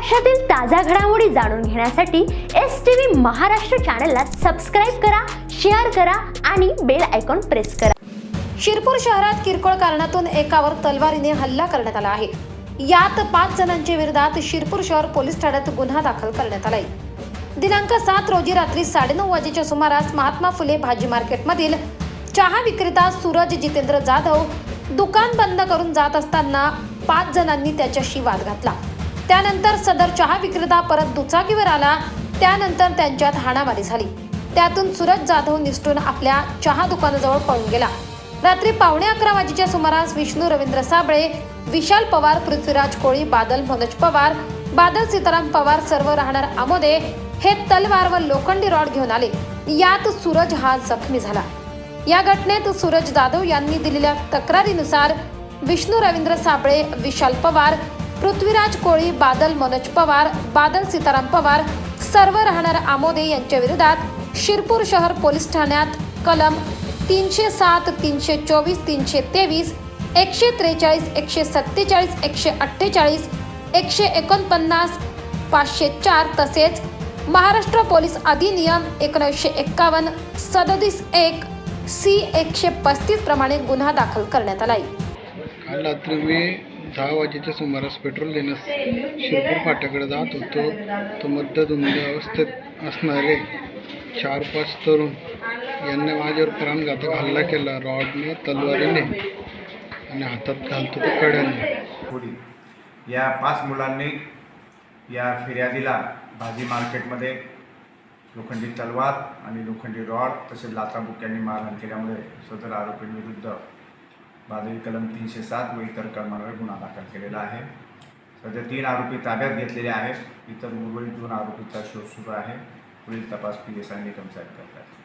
महाराष्ट्रातील ताज्या घडामोडी जाणून घेण्यासाठी एस टी व्ही महाराष्ट्र चॅनलला सबस्क्राईब करा शेअर करा आणि बेल आयकॉन प्रेस करा. शिरपूर शहरात किरकोळ कारणातून एकावर तलवारीने हल्ला करण्यात आला आहे. यात पाच जणांच्या विरोधात शिरपूर शहर पोलीस ठाण्यात गुन्हा दाखल करण्यात आलाय. दिनांक सात रोजी रात्री साडेनऊ वाजेच्या सुमारास महात्मा फुले भाजी मार्केटमधील चहा विक्रेता सूरज जितेंद्र जाधव दुकान बंद करून जात असताना पाच जणांनी त्याच्याशी वाद घातला. त्यानंतर सदर चहा विक्रेता परत दुचाकीवर आला. त्यानंतर त्यांच्यात हाणामारी झाली. त्यातून सूरज जाधव निसटून आपल्या चहा दुकानाजवळ पळून गेला. रात्री पावणे अकरा वाजेच्या सुमारास विष्णू रवींद्र साबळे विशाल पवार पृथ्वीराज कोळी बादल मनोज पवार बादल सीताराम पवार सर्व राहणार आमोदे हे तलवार व लोखंडी रॉड घेऊन आले. यात सूरज हा जखमी झाला. या घटनेत सूरज जाधव यांनी दिलेल्या तक्रारीनुसार विष्णू रवींद्र साबळे विशाल पवार पृथ्वीराज कोळी बादल मनोज पवार बादल सीताराम पवार सर्व राहणार आमोदे यांच्या विरोधात शिरपूर शहर पोलीस ठाण्यात कलम तीनशे सात तीनशे चोवीस तीनशे तेवीस एकशे त्रेचाळीस एकशे सत्तेचाळीस एकशे अठ्ठेचाळीस एकशे एकोणपन्नास पाचशे चार तसेच महाराष्ट्र पोलीस अधिनियम एकोणीसशे एक्कावन्न सदोतीस एक सी एकशे पस्तीस प्रमाणे गुन्हा दाखल करण्यात आला आहे रात्री मी दहा वाजेच्या सुमारास पेट्रोल देण्यास शिरपूर फाट्याकडे जात होतो. तो मध्यधुंद अवस्थेत असणारे चार पाच तरुण यांनी माझ्यावर प्राणघातक हल्ला केला. रॉडने तलवारीने आणि हातात घालतो ते कड्याने. या पाच मुलांनी या फिर्यादीला भाजी मार्केटमध्ये लोखंडी तलवार आणि लोखंडी रॉड तसेच लाथाबुक्यांनी मारहाण केल्यामुळे सदर आरोपींविरुद्ध भादवी कलम तीनशे सात व इतर कलमांवर गुन्हा दाखल केलेला आहे. सध्या तीन आरोपी ताब्यात घेतलेले आहेत. इतर उर्वरित दोन आरोपीचा शोध सुरू आहे. पुढील तपास पी एस आय निकम साहेब करतात.